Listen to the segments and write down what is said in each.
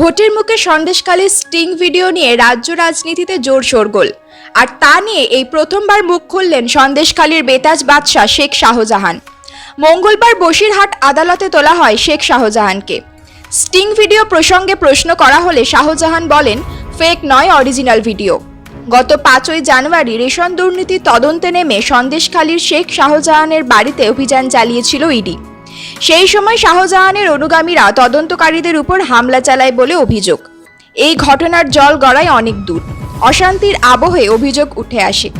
ভোটের মুখে সন্দেশকালে sting video নিয়ে রাজ্য রাজনীতিতে জোর শোরগোল। আর তা নিয়ে এই প্রথমবার মুখ খুললেন সন্দেশখালীর বেতাজ বাদশাহ শেখ শাহজাহান। মঙ্গলবার বসিরহাট আদালতে তোলা হয় শেখ শাহজাহানকে। স্টিং ভিডিও প্রসঙ্গে প্রশ্ন করা হলে শাহজাহান বলেন, ফেক নয়, অরিজিনাল ভিডিও। গত পাঁচই জানুয়ারি রেশন দুর্নীতি তদন্তে নেমে সন্দেশখালীর শেখ শাহজাহানের বাড়িতে অভিযান চালিয়েছিল ইডি। সেই সময় শাহজাহানের অনুগামীরা তদন্তকারীদের উপর হামলা চালায় বলে অভিযোগ। এই ঘটনার জল গড়ায় অনেক দূর। অশান্তির আবহে অভিযোগ উঠে আসে।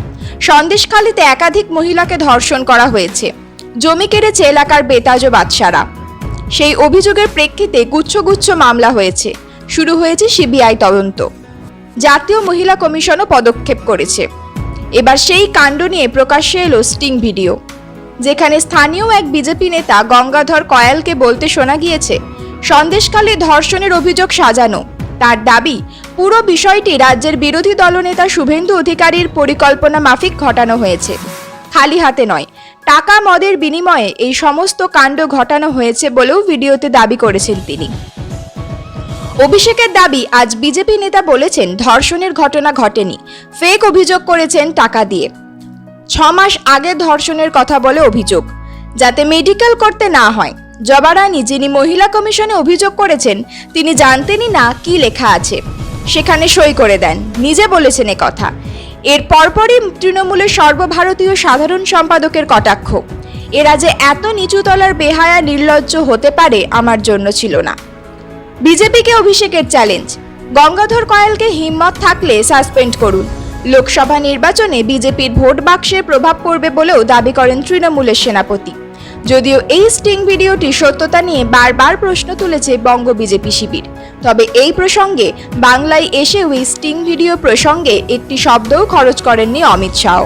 সন্দেশখালীতে একাধিক মহিলাকে ধর্ষণ করা হয়েছে। জমি কেড়েছে এলাকার বেতাজ বাদশারা। সেই অভিযোগের প্রেক্ষিতে গুচ্ছগুচ্ছ মামলা হয়েছে। শুরু হয়েছে সিবিআই তদন্ত। জাতীয় মহিলা কমিশনও পদক্ষেপ করেছে। এবার সেই কাণ্ড নিয়ে প্রকাশ্যে এলো স্টিং ভিডিও। যেখানে স্থানীয় এক বিজেপি নেতা গঙ্গাধর কয়ালকে বলতে শোনা গিয়েছে সন্দেশকালে ধর্ষণের অভিযোগ সাজানো। তার দাবি, পুরো বিষয়টি রাজ্যের বিরোধী দলনেতা শুভেন্দু অধিকারীর পরিকল্পনা মাফিক ঘটানো হয়েছে। খালি হাতে নয়, টাকা মদের বিনিময়ে এই সমস্ত কাণ্ড ঘটানো হয়েছে বলেও ভিডিওতে দাবি করেছেন তিনি। অভিষেকের দাবি, আজ বিজেপি নেতা বলেছেন ধর্ষণের ঘটনা ঘটেনি। ফেক অভিযোগ করেছেন টাকা দিয়ে। মাস আগে ধর্ষণের কথা বলে অভিযোগ। যাতে মেডিকেল করতে না হয়। জবারানি যিনি মহিলা কমিশনে অভিযোগ করেছেন, তিনি জানতেনই না কি লেখা আছে। সেখানে সই করে দেন। নিজে বলেছেন এ কথা। এর পরপরই তৃণমূলের সর্বভারতীয় সাধারণ সম্পাদকের কটাক্ষ। এরা যে এত নিচুতলার বেহায়া নির্লজ্জ হতে পারে, আমার জন্য ছিল না। বিজেপিকে অভিষেকের চ্যালেঞ্জ গঙ্গাধর কয়েলকে হিম্মত থাকলে সাসপেন্ড করুন। লোকসভা নির্বাচনে বিজেপির ভোট বাক্সের প্রভাব পড়বে বলেও দাবি করেন তৃণমূলের সেনাপতি। যদিও এই স্টিং ভিডিওটি সত্যতা নিয়ে বারবার প্রশ্ন তুলেছে বঙ্গ বিজেপি শিবির। তবে এই প্রসঙ্গে, বাংলায় এসেও এই স্টিং ভিডিও প্রসঙ্গে একটি শব্দও খরচ করেননি অমিত শাহ।